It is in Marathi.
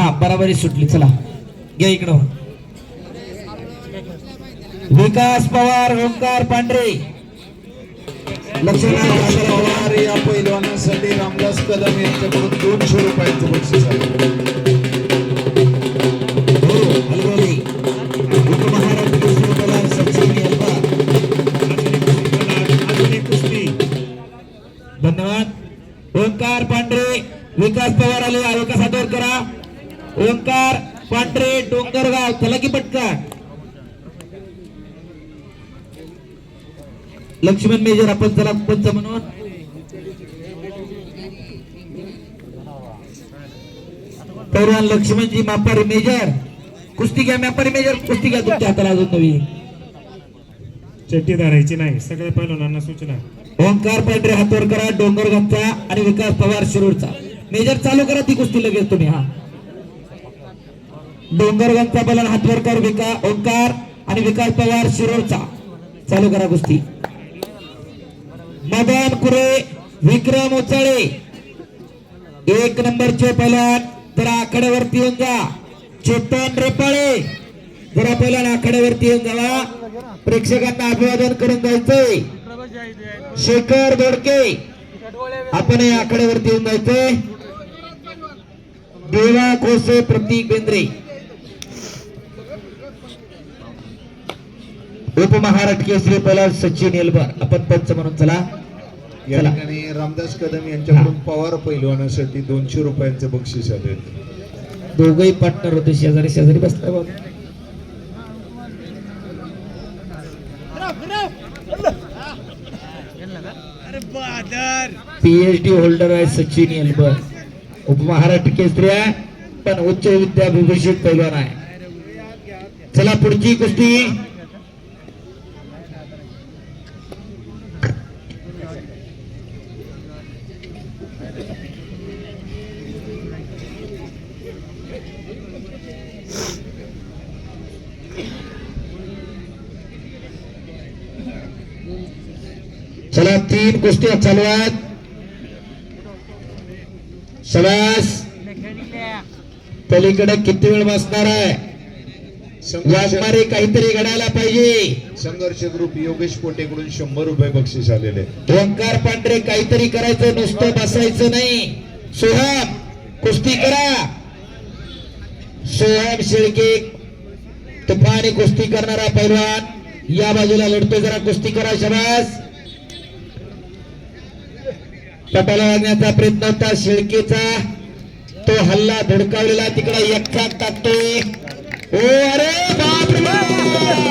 हा बराबरी सुटली चला. घ्या इकडं. विकास पवार ओंकार पांढरे. लक्ष्मण पवार या पैलवानासाठी रामदास कदम यांच्याकडून दोनशे रुपयांचं बक्षीस आहे. हो, धन्यवाद. ओंकार पांढरे विकास पवार आले विकास करा. ओंकार पांढरे डोंगरगाव चला की पटकन लक्ष्मण मेजर आपण चला पंच म्हणून. पैलवान लक्ष्मणजी मापारी मेजर. कुस्ती घ्या मापारी मेजर कुस्ती घ्या तुमच्या हाताला अजून नवी चट्टी धरायची नाही सगळ्या पैलवानांना सूचना. ओंकार पांढरे हातवर करा डोंगरगावचा आणि विकास पवार शिरूरचा. मेजर चालू करा ती कुस्ती लगेच तुम्ही हा. डोंगरगावचा बलन हातवरकर विका ओंकार आणि विकास पवार शिरोडचा चालू करा गोष्टी मदन कुरे विक्रम उचाळे एक नंबरचे पैलवान तर आखाड्यावरती येऊन जा. चेतन रेपाळे. जरा पहिल्या आखाड्यावरती येऊन जावा प्रेक्षकांना अभिवादन करून जायचंय. शेखर दोडके. आपण या आखाड्यावरती येऊन जायचंय. देवा कोसे प्रतीक बेंद्रे. उपमहाराष्ट्र केसरी पहिला सचिन एलबर आपण पंच म्हणून चला. या चला. ठिकाणी रामदास कदम यांच्याकडून पवार पैलवानासाठी दोनशे रुपयांचं बक्षीस आले दोघही पार्टनर होते शेजारी शेजारी बसलाय बाबा. पीएचडी होल्डर आहे सचिन एलबर उपमहाराष्ट्र केसरी आहे पण उच्च विद्याभूषित पैलवान आहे. चला पुढची कुस्ती चला तीन कुस्त्या चालू आहेत. सवास पलीकडे किती वेळ बसणार आहे? वाघमारे काहीतरी घडायला पाहिजे. संघर्ष ग्रुप योगेश पोटेकडून शंभर रुपये बक्षीस आलेले. ओंकार पांढरे काहीतरी करायचं नुसतं बसायचं नाही. सोहम कुस्ती करा. सोहम शेळके तुफानी कुस्ती करणारा पैलवान. या बाजूला लढतो जरा कुस्ती करा शबास. पटाला लागण्याचा प्रयत्न होता. शेळकेचा तो हल्ला धडकावलेला तिकडे एकटा टाकतोय. ओ अरे बाप रे